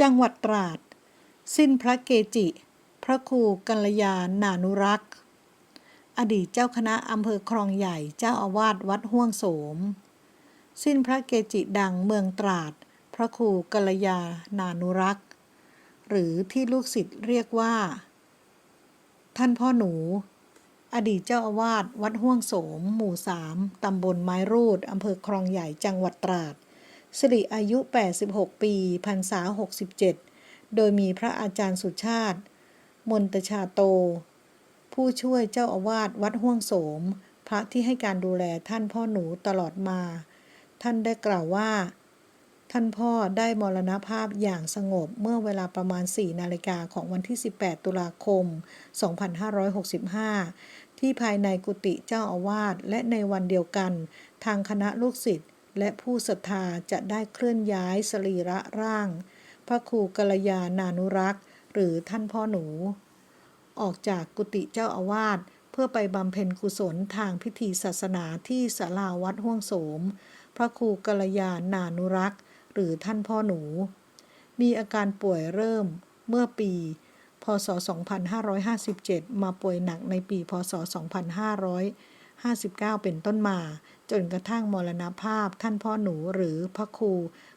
จังหวัดตราด สิ้นพระเกจิ พระครูกัลยาณานุรักษ์ อดีตเจ้าคณะอำเภอคลองใหญ่เจ้าอาวาสวัดห้วงโสม สิ้นพระเกจิดังเมืองตราด พระครูกัลยาณานุรักษ์ หรือที่ลูกศิษย์เรียกว่า ท่านพ่อหนู อดีตเจ้าอาวาสวัดห้วงโสม หมู่สามตำบลไม้รูดอำเภอคลองใหญ่จังหวัดตราด สิริอายุ 86 ปีพรรษา 67 โดยมีพระอาจารย์สุชาติ มนตชาโต ผู้ช่วยเจ้าอาวาสวัดห้วงโสม พระที่ให้การดูแลท่านพ่อหนูตลอดมา ท่านได้กล่าวว่า ท่านพ่อได้มรณภาพอย่างสงบเมื่อเวลาประมาณ 4 นาฬิกาของวันที่ 18 ตุลาคม 2565 ที่ภายในกุฏิเจ้าอาวาสและในวันเดียวกัน ทางคณะลูกศิษย์ และผู้ศรัทธาจะได้เคลื่อนย้ายสรีระร่าง พระครูกัลยาณานุรักษ์ หรือท่านพ่อหนู ออกจากกุฏิเจ้าอาวาสเพื่อไปบำเพ็ญกุศลทางพิธีศาสนาที่ศาลาวัดห้วงโสม พระครูกัลยาณานุรักษ์ หรือท่านพ่อหนู มีอาการป่วยเริ่มเมื่อปีพศ 2557 มาป่วยหนักในปี พศ .2500 59 เป็นต้นมา จนกระทั่งมรณภาพท่านพ่อหนูหรือพระครู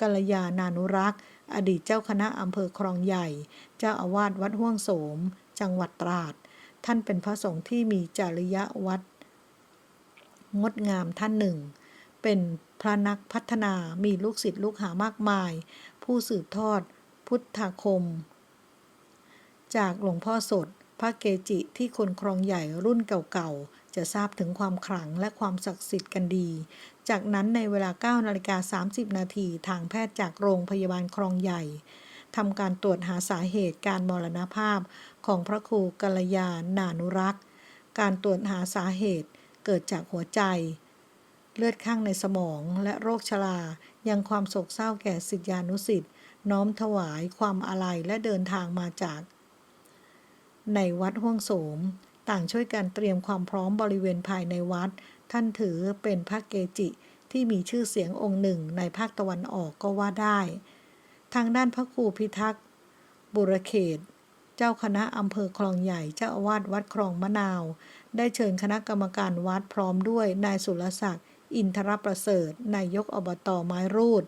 กัลยาณานุรักษ์ อดีตเจ้าคณะอำเภอคลองใหญ่ เจ้าอาวาสวัดห้วงโสม จังหวัดตราด ท่านเป็นพระสงฆ์ที่มีจริยวัดงดงามท่านหนึ่ง เป็นพระนักพัฒนามีลูกศิษย์ลูกหามากมาย ผู้สืบทอดพุทธคม จากหลวงพ่อสด พระเกจิที่คนครองใหญ่รุ่นเก่าๆ จะทราบถึงความขลังและความศักดิ์สิทธิ์กันดี จากนั้นในเวลา9นาฬิกา30 นาทีทางแพทย์จากโรงพยาบาลครองใหญ่ทำการตรวจหาสาเหตุการมรณภาพของพระครูกัลยาณานุรักษ์ การตรวจหาสาเหตุเกิดจากหัวใจ เลือดข้างในสมองและโรคชรา ยังความโศกเศร้าแก่สิทธิานุสิทธิ์น้อมถวายความอาลัยและเดินทางมาจาก ในวัดห้วงโสม ต่างช่วยกันเตรียมความพร้อมบริเวณภายในวัด ท่านถือเป็นพระเกจิที่มีชื่อเสียงองค์หนึ่งในภาคตะวันออกก็ว่าได้ ทางด้านพระครูพิทักษ์ บุรเขต เจ้าคณะอำเภอคลองใหญ่เจ้าอาวาสวัดคลองมะนาว ได้เชิญคณะกรรมการวัดพร้อมด้วยนายสุรศักดิ์อินทรประเสริฐนายกอบตไม้รูด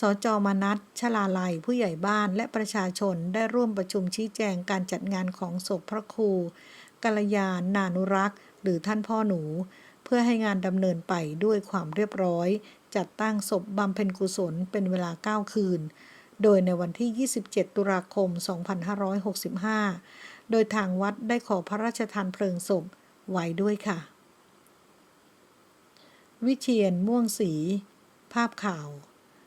สจมนัทชลาลัย ผู้ใหญ่บ้านและประชาชนได้ร่วมประชุมชี้แจงการจัดงานของศพพระครูกัลยาณานุรักษ์ หรือท่านพ่อหนู เพื่อให้งานดำเนินไปด้วยความเรียบร้อย จัดตั้งศพบำเพ็ญกุศลเป็นเวลา 9 คืน โดยในวันที่ 27 ตุลาคม 2565 โดยทางวัดได้ขอพระราชทานเพลิงศพไว้ด้วยค่ะ วิเชียนม่วงศรีภาพข่าว